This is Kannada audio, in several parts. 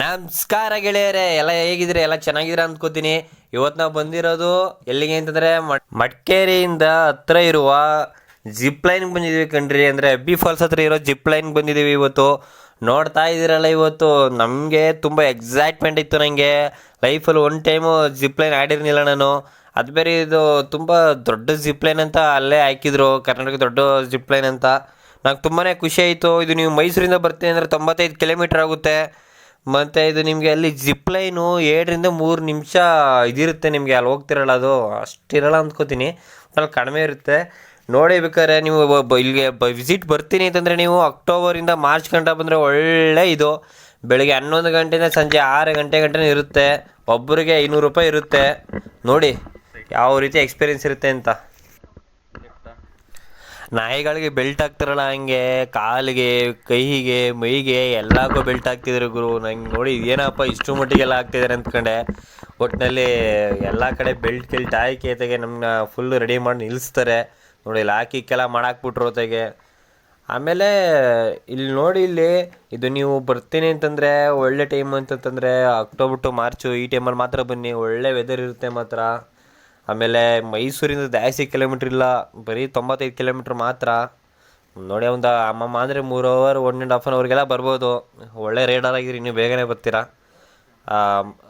ನಮಸ್ಕಾರ ಗೆಳೆಯರೇ, ಎಲ್ಲ ಹೇಗಿದ್ರೆ ಎಲ್ಲ ಚೆನ್ನಾಗಿದ್ರೆ ಅಂದ್ಕೋತೀನಿ. ಇವತ್ತು ನಾವು ಬಂದಿರೋದು ಎಲ್ಲಿಗೆ ಅಂತಂದರೆ ಮಡಿಕೇರಿಯಿಂದ ಹತ್ರ ಇರುವ ಜಿಪ್ ಲೈನ್ ಬಂದಿದ್ದೀವಿ ಕಣ್ರಿ. ಅಂದರೆ ಬಿ ಫಾಲ್ಸ್ ಹತ್ರ ಇರೋ ಜಿಪ್ ಲೈನ್ ಬಂದಿದ್ದೀವಿ ಇವತ್ತು. ನೋಡ್ತಾ ಇದ್ದೀರಲ್ಲ ಇವತ್ತು. ನಮಗೆ ತುಂಬ ಎಕ್ಸೈಟ್ಮೆಂಟ್ ಇತ್ತು ನನಗೆ ಲೈಫಲ್ಲಿ ಒನ್ ಟೈಮು ಜಿಪ್ ಲೈನ್ ಆಡಿರ್ನಿಲ್ಲ ನಾನು. ಅದು ಬೇರೆ ಇದು ತುಂಬ ದೊಡ್ಡ ಜಿಪ್ ಲೈನ್ ಅಂತ ಅಲ್ಲೇ ಹಾಕಿದ್ರು. ಕರ್ನಾಟಕ ದೊಡ್ಡ ಜಿಪ್ ಲೈನ್ ಅಂತ. ನಂಗೆ ತುಂಬಾ ಖುಷಿ ಆಯಿತು. ಇದು ನೀವು ಮೈಸೂರಿಂದ ಬರ್ತೀನಿ ಅಂದರೆ ತೊಂಬತ್ತೈದು ಕಿಲೋಮೀಟ್ರ್ ಆಗುತ್ತೆ. ಮತ್ತು ಇದು ನಿಮಗೆ ಅಲ್ಲಿ ಜಿಪ್ ಲೈನು ಏಳರಿಂದ ಮೂರು ನಿಮಿಷ ಇದಿರುತ್ತೆ ನಿಮಗೆ, ಅಲ್ಲಿ ಹೋಗ್ತಿರಲ್ಲ ಅದು. ಅಷ್ಟಿರಲ್ಲ ಅಂದ್ಕೋತೀನಿ ಅಲ್ಲಿ ಕಡಿಮೆ ಇರುತ್ತೆ. ನೋಡಿ ಬೇಕಾದ್ರೆ ನೀವು ಬ- ಬ- ಇಲ್ಲಿಗೆ ವಿಸಿಟ್ ಬರ್ತೀನಿ ಅಂತಂದರೆ ನೀವು ಅಕ್ಟೋಬರಿಂದ ಮಾರ್ಚ್ ಗಂಟ ಬಂದರೆ ಒಳ್ಳೆ ಇದು. ಬೆಳಿಗ್ಗೆ ಹನ್ನೊಂದು ಗಂಟೆಯಿಂದ ಸಂಜೆ ಆರು ಗಂಟೆ ಗಂಟೆ ಇರುತ್ತೆ. ಒಬ್ಬರಿಗೆ ಐನೂರು ರೂಪಾಯಿ ಇರುತ್ತೆ. ನೋಡಿ, ಯಾವ ರೀತಿ ಎಕ್ಸ್ಪೀರಿಯನ್ಸ್ ಇರುತ್ತೆ ಅಂತ. ನಾಯಿಗಳಿಗೆ ಬೆಲ್ಟ್ ಹಾಕ್ತಾರಲ್ಲ ಹಂಗೆ, ಕಾಲಿಗೆ, ಕೈಗೆ, ಮೈಗೆ ಎಲ್ಲಕ್ಕೂ ಬೆಲ್ಟ್ ಹಾಕ್ತಿದ್ರು ಗುರು. ನಂಗೆ ನೋಡಿ ಏನಪ್ಪ ಇಷ್ಟು ಮಟ್ಟಿಗೆಲ್ಲ ಹಾಕ್ತಿದ್ದಾರೆ ಅಂದ್ಕೊಂಡೆ ಒಟ್ಟಿನಲ್ಲಿ ಎಲ್ಲ ಕಡೆ ಬೆಲ್ಟ್ ಗಿಲ್ಟ್ ಹಾಕಿ ಅತೆಗೆ ನಮ್ಮನ್ನ ಫುಲ್ ರೆಡಿ ಮಾಡಿ ನಿಲ್ಲಿಸ್ತಾರೆ ನೋಡಿ ಇಲ್ಲಿ ಹಾಕಿಕ್ಕೆಲ್ಲ ಮಾಡಾಕ್ಬಿಟ್ರು ಅತೆಗೆ ಆಮೇಲೆ ಇಲ್ಲಿ ನೋಡಿ ಇಲ್ಲಿ, ಇದು ನೀವು ಬರ್ತೀನಿ ಅಂತಂದರೆ, ಒಳ್ಳೆ ಟೈಮ್ ಅಂತಂತಂದರೆ ಅಕ್ಟೋಬರ್ ಟು ಮಾರ್ಚು ಈ ಟೈಮಲ್ಲಿ ಮಾತ್ರ ಬನ್ನಿ. ಒಳ್ಳೆ ವೆದರ್ ಇರುತ್ತೆ ಮಾತ್ರ. ಆಮೇಲೆ ಮೈಸೂರಿಂದ ಜಾಸ್ತಿ ಕಿಲೋಮೀಟ್ರ್ ಇಲ್ಲ, ಬರೀ ತೊಂಬತ್ತೈದು ಕಿಲೋಮೀಟ್ರ್ ಮಾತ್ರ. ನೋಡಿ ಒಂದು ಅಮ್ಮಮ್ಮ ಅಂದರೆ ಮೂರು hour one and half an ಅವರ್ಗೆಲ್ಲ ಬರ್ಬೋದು. ಒಳ್ಳೆ ರೇಡರ್ ಆಗಿದ್ರೆ ನೀವು ಬೇಗನೆ ಬರ್ತೀರಾ?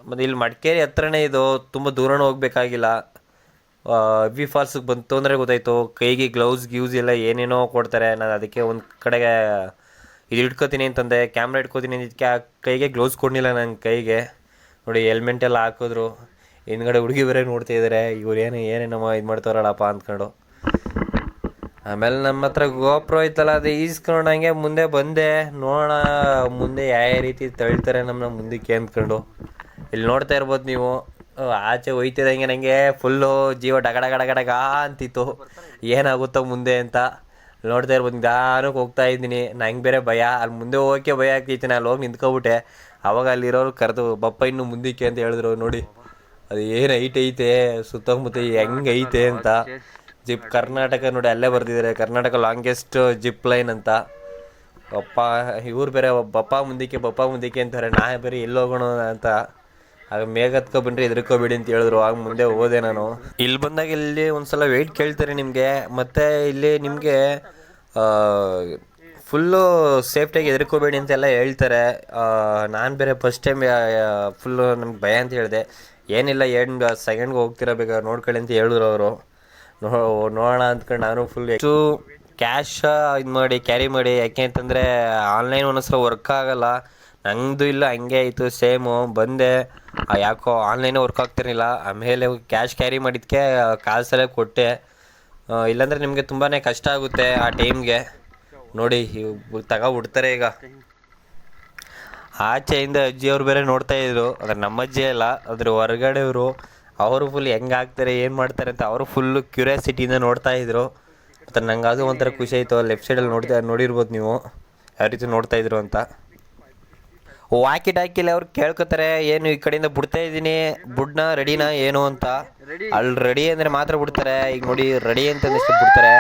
ಮತ್ತು ಇಲ್ಲಿ ಮಡಿಕೇರಿ ಹತ್ರನೇ ಇದು ತುಂಬ ದೂರನೂ ಹೋಗಬೇಕಾಗಿಲ್ಲ. ವಿ ಫಾಲ್ಸಿಗೆ ಬಂತು ಅಂದರೆ ಗೊತ್ತಾಯಿತು. ಕೈಗೆ ಗ್ಲೌಸ್ ಗ್ಯೂಸ್ ಎಲ್ಲ ಏನೇನೋ ಕೊಡ್ತಾರೆ. ನಾನು ಅದಕ್ಕೆ ಒಂದು ಕಡೆಗೆ ಇದು ಇಟ್ಕೋತೀನಿ ಅಂತಂದೆ. ಕ್ಯಾಮ್ರಾ ಇಟ್ಕೋತೀನಿ ಇದಕ್ಕೆ ಕೈಗೆ ಗ್ಲೌಸ್ ಕೊಡಲಿಲ್ಲ ನನ್ನ ಕೈಗೆ. ನೋಡಿ ಹೆಲ್ಮೆಟ್ ಎಲ್ಲ ಹಾಕಿದ್ರು. ಹಿಂದ್ಗಡೆ ಹುಡುಗಿ ಬೇರೆ ನೋಡ್ತಾ ಇದ್ದಾರೆ ಇವ್ರು ಏನು ಏನೇನಮ್ಮ ಇದು ಮಾಡ್ತಾರಲ್ಲಪ್ಪ ಅಂದ್ಕೊಂಡು. ಆಮೇಲೆ ನಮ್ಮ ಹತ್ರ ಗೋಪ್ರೋ ಐತಲ್ಲ, ಅದು ಈಸ್ಕೊಂಡಂಗೆ ಮುಂದೆ ಬಂದೆ. ನೋಡೋಣ, ಮುಂದೆ ಯಾವ ರೀತಿ ತಳ್ತಾರೆ ನಮ್ಮನ್ನ ಮುಂದಕ್ಕೆ ಅಂದ್ಕೊಂಡು. ಇಲ್ಲಿ ನೋಡ್ತಾ ಇರ್ಬೋದು ನೀವು. ಆಚೆ ಹೋಯ್ತಿದಂಗೆ ನನಗೆ ಫುಲ್ಲು ಜೀವ ಡಗ ಡಗ ಅಂತಿತ್ತು. ಏನಾಗುತ್ತೋ ಮುಂದೆ ಅಂತ. ನೋಡ್ತಾ ಇರ್ಬೋದು, ನಿಧಾನಕ್ಕೆ ಹೋಗ್ತಾ ಇದ್ದೀನಿ. ನಂಗೆ ಬೇರೆ ಭಯ? ಅಲ್ಲಿ ಮುಂದೆ ಹೋಗೋಕೆ ಭಯ ಆಗ್ತೈತಿ ನಾನು ಹೋಗಿ ನಿಂತ್ಕೊಬಿಟ್ಟೆ ಅವಾಗ ಅಲ್ಲಿರೋರು ಕರೆದು, ಬಪ್ಪ, ಇನ್ನು ಮುಂದಕ್ಕೆ ಅಂತ ಹೇಳಿದ್ರು, ನೋಡಿ. ಅದು ಏನು ಐಟ್ ಐತೆ, ಸುತ್ತಮುತ್ತ ಹೆಂಗ್ ಐತೆ ಅಂತ. ಜಿಪ್ ಕರ್ನಾಟಕ ನೋಡಿ ಅಲ್ಲೇ ಬರ್ದಿದ್ದಾರೆ ಕರ್ನಾಟಕ ಲಾಂಗೆಸ್ಟ್ ಜಿಪ್ ಲೈನ್ ಅಂತ. ಅಪ್ಪ, ಇವ್ರು ಬೇರೆ ಬಪ್ಪ ಮುಂದಕ್ಕೆ ಬಪ್ಪ ಮುಂದಕ್ಕೆ ಅಂತಾರೆ, ನಾ ಬೇರೆ ಎಲ್ಲಿ ಹೋಗೋಣ ಅಂತ. ಆಗ ಮೇಘ ಹತ್ಕೊ ಬನ್ರಿ ಎದ್ರಕೋಬೇಡಿ ಅಂತ ಹೇಳಿದ್ರು, ಆಗ ಮುಂದೆ ಹೋದೆ ನಾನು. ಇಲ್ಲಿ ಬಂದಾಗ ಇಲ್ಲಿ ಒಂದ್ಸಲ ವೆಯ್ಟ್ ಕೇಳ್ತಾರೆ ನಿಮಗೆ, ಮತ್ತೆ ಇಲ್ಲಿ ನಿಮಗೆ ಫುಲ್ಲು ಸೇಫ್ಟಿಯಾಗಿ ಎದ್ರಕೋಬೇಡಿ ಅಂತೆಲ್ಲ ಹೇಳ್ತಾರೆ. ನಾನು ಬೇರೆ ಫಸ್ಟ್ ಟೈಮ್ ಫುಲ್ಲು ನಮ್ಗೆ ಭಯ ಅಂತ ಹೇಳಿದೆ. ಏನಿಲ್ಲ, ಏನು ಸೆಕೆಂಡ್ಗೆ ಹೋಗ್ತಿರಬೇಕಾದ್ರೆ ನೋಡ್ಕೊಳ್ಳಿ ಅಂತ ಹೇಳಿದ್ರು ಅವರು. ನೋ, ನೋಡೋಣ ಅಂದ್ಕೊಂಡು ನಾನು ಫುಲ್ ಎಷ್ಟು ಕ್ಯಾಶ್ ಇದು ಮಾಡಿ ಕ್ಯಾರಿ ಮಾಡಿ. ಯಾಕೆ ಅಂತಂದರೆ ಆನ್ಲೈನ್ ಒಂದೊಂದ್ಸಲ ವರ್ಕ್ ಆಗೋಲ್ಲ. ನಂದು ಇಲ್ಲ, ಹಂಗೆ ಆಯಿತು ಸೇಮು ಬಂದೆ. ಯಾಕೋ ಆನ್ಲೈನೇ ವರ್ಕ್ ಆಗ್ತಿರಲಿಲ್ಲ. ಆಮೇಲೆ ಕ್ಯಾಶ್ ಕ್ಯಾರಿ ಮಾಡಿದ್ದಕ್ಕೆ ಕಾಸಲ್ಲೇ ಕೊಟ್ಟೆ. ಇಲ್ಲಾಂದರೆ ನಿಮಗೆ ತುಂಬಾ ಕಷ್ಟ ಆಗುತ್ತೆ ಆ ಟೈಮ್ಗೆ ನೋಡಿ ತಗ ತಗೊಬಿಡ್ತಾರೆ ಈಗ. ಆಚೆಯಿಂದ ಅಜ್ಜಿಯವ್ರು ಬೇರೆ ನೋಡ್ತಾ ಇದ್ರು ಅದ್ರ ನಮ್ಮ ಅಜ್ಜಿ ಅಲ್ಲ ಅದ್ರ ಹೊರಗಡೆಯವರು ಅವರು ಫುಲ್ ಹೆಂಗೆ ಆಗ್ತಾರೆ, ಏನು ಮಾಡ್ತಾರೆ ಅಂತ ಅವರು ಫುಲ್ಲು ಕ್ಯೂರಿಯಾಸಿಟಿಯಿಂದ ನೋಡ್ತಾ ಇದ್ರು. ಮತ್ತು ನಂಗೆ ಅದು ಒಂಥರ ಖುಷಿ ಆಯಿತು ಲೆಫ್ಟ್ ಸೈಡಲ್ಲಿ ನೋಡ್ತಾ, ನೋಡಿರ್ಬೋದು ನೀವು, ಯಾವ ರೀತಿ ನೋಡ್ತಾ ಇದ್ರು ಅಂತ. ವಾಕಿ ಟಾಕಿಲಿ ಅವ್ರು ಕೇಳ್ಕೊತಾರೆ, ಏನು ಈ ಕಡೆಯಿಂದ ಬಿಡ್ತಾ ಇದ್ದೀನಿ, ಬುಡ್ನ ರೆಡಿನಾ ಏನು ಅಂತ. ಅಲ್ಲಿ ರೆಡಿ ಅಂದರೆ ಮಾತ್ರ ಬಿಡ್ತಾರೆ, ಈಗ ನೋಡಿ ರೆಡಿ ಅಂತ ಬಿಡ್ತಾರೆ.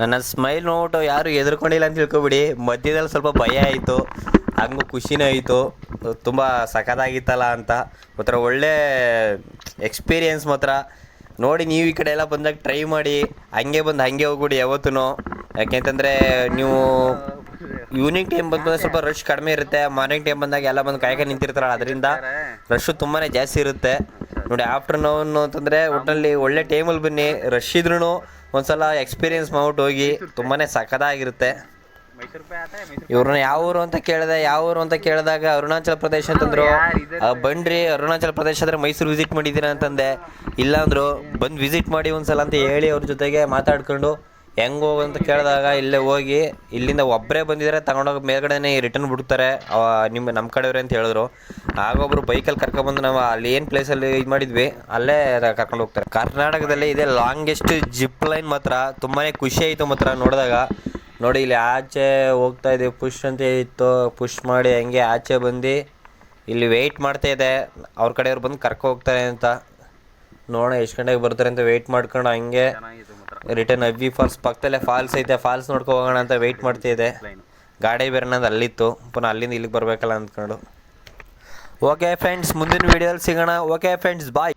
ನನ್ನ ಸ್ಮೈಲ್ ನೋಡ್ಬಿಟ್ಟು ಯಾರು ಹೆದರ್ಕೊಂಡಿಲ್ಲ ಅಂತ ತಿಳ್ಕೊಬಿಡಿ. ಮಧ್ಯದಲ್ಲಿ ಸ್ವಲ್ಪ ಭಯ ಆಯಿತು. ಹಂಗು ಖುಷಿನೂ ಆಯಿತು. ತುಂಬ ಸಖತ್ತಾಗಿತ್ತಲ್ಲ ಅಂತ. ಮಾತ್ರ ಒಳ್ಳೆ ಎಕ್ಸ್ಪೀರಿಯೆನ್ಸ್ ಮಾತ್ರ. ನೋಡಿ ನೀವು ಈ ಕಡೆ ಎಲ್ಲ ಬಂದಾಗ ಟ್ರೈ ಮಾಡಿ. ಹಂಗೆ ಬಂದು ಹಂಗೆ ಹೋಗ್ಬಿಡಿ ಯಾವತ್ತೂ ಯಾಕೆಂತಂದರೆ ನೀವು ಈವ್ನಿಂಗ್ ಟೈಮ್ ಬಂದ್ರೆ ಸ್ವಲ್ಪ ರಶ್ ಕಡಿಮೆ ಇರುತ್ತೆ. ಮಾರ್ನಿಂಗ್ ಟೈಮ್ ಬಂದಾಗ ಎಲ್ಲ ಬಂದು ಕಾಯ್ಕೊಂಡು ನಿಂತಿರ್ತಾರಲ್ಲ, ಅದರಿಂದ ರಶ್ಶು ತುಂಬಾ ಜಾಸ್ತಿ ಇರುತ್ತೆ. ನೋಡಿ ಆಫ್ಟರ್ನೂನ್ ಅಂತಂದರೆ ಒಟ್ಟಿನಲ್ಲಿ ಒಳ್ಳೆ ಟೈಮಲ್ಲಿ ಬನ್ನಿ. ರಶ್ ಇದ್ರೂ ಒಂದ್ಸಲ ಎಕ್ಸ್ಪೀರಿಯನ್ಸ್ ಮಾಡ್ಬಿಟ್ಟು ಹೋಗಿ ತುಂಬಾ ಸಖತ್ತಾಗಿರುತ್ತೆ. ಇವ್ರನ್ನ ಯಾವ ಊರು ಅಂತ ಕೇಳಿದೆ ಯಾವ ಊರು ಅಂತ ಕೇಳಿದಾಗ ಅರುಣಾಚಲ ಪ್ರದೇಶ ಅಂತಂದ್ರು. ಬನ್ರಿ ಅರುಣಾಚಲ ಪ್ರದೇಶ ಅಂದ್ರೆ ಮೈಸೂರು ವಿಸಿಟ್ ಮಾಡಿದೀರ ಅಂತಂದೆ. ಇಲ್ಲ ಅಂದ್ರು ಬಂದು ವಿಸಿಟ್ ಮಾಡಿ ಒಂದ್ಸಲ ಅಂತ ಹೇಳಿ ಅವ್ರ ಜೊತೆಗೆ ಮಾತಾಡ್ಕೊಂಡು ಹೆಂಗ್ ಹೋಗು ಅಂತ ಕೇಳಿದಾಗ ಇಲ್ಲೇ ಹೋಗಿ, ಇಲ್ಲಿಂದ ಒಬ್ಬರೇ ಬಂದಿದ್ರೆ, ತಗೊಂಡೋಗಿ ಮೇಲ್ಗಡೆನೇ ರಿಟರ್ನ್ ಬಿಡ್ತಾರೆ ನಿಮ್ಮ ನಮ್ಮ ಕಡೆಯವ್ರೆ ಅಂತ ಹೇಳಿದ್ರು. ಆಗ ಒಬ್ರು ಬೈಕಲ್ಲಿ ಕರ್ಕೊಂಡ್ಬಂದು ನಾವು ಅಲ್ಲಿ ಏನು ಪ್ಲೇಸಲ್ಲಿ ಇದು ಮಾಡಿದ್ವಿ, ಅಲ್ಲೇ ಕರ್ಕೊಂಡು ಹೋಗ್ತಾರೆ. ಕರ್ನಾಟಕದಲ್ಲಿ ಇದೇ ಲಾಂಗೆಸ್ಟ್ ಜಿಪ್ ಲೈನ್ ಮಾತ್ರ ತುಂಬಾ ಖುಷಿ ಆಯಿತು ಮಾತ್ರ ನೋಡಿದಾಗ. ನೋಡಿ, ಇಲ್ಲಿ ಆಚೆ ಹೋಗ್ತಾ ಇದ್ದೀವಿ ಪುಷ್ ಅಂತ ಇತ್ತು ಪುಷ್ ಮಾಡಿ ಹಂಗೆ ಆಚೆ ಬಂದು, ಇಲ್ಲಿ ವೆಯ್ಟ್ ಮಾಡ್ತಾ ಇದೆ, ಅವ್ರ ಕಡೆಯವ್ರು ಬಂದು ಕರ್ಕೊ ಹೋಗ್ತಾರೆ ಅಂತ. ನೋಡೋಣ ಎಷ್ಟು ಗಂಟೆಗೆ ಬರ್ತಾರೆ ಅಂತ ವೆಯ್ಟ್ ಮಾಡ್ಕೊಂಡು ಹಂಗೆ. ರಿಟರ್ನ್ ಅಬ್ಬಿ ಫಾಲ್ಸ್ ಪಕ್ಕದಲ್ಲೇ ಫಾಲ್ಸ್ ಐತೆ. ಫಾಲ್ಸ್ ನೋಡ್ಕೊ ಹೋಗೋಣ ಅಂತ ವೆಯ್ಟ್ ಮಾಡ್ತಾ ಇದೆ ಗಾಡಿ ಬೇರೆ ನಂದು ಅಲ್ಲಿತ್ತು. ಪುನಃ ಅಲ್ಲಿಂದ ಇಲ್ಲಿಗೆ ಬರಬೇಕಲ್ಲ ಅಂದ್ಕೊಂಡು. ಓಕೆ ಫ್ರೆಂಡ್ಸ್ ಮುಂದಿನ ವೀಡಿಯೋಲಿ ಸಿಗೋಣ. Okay friends bye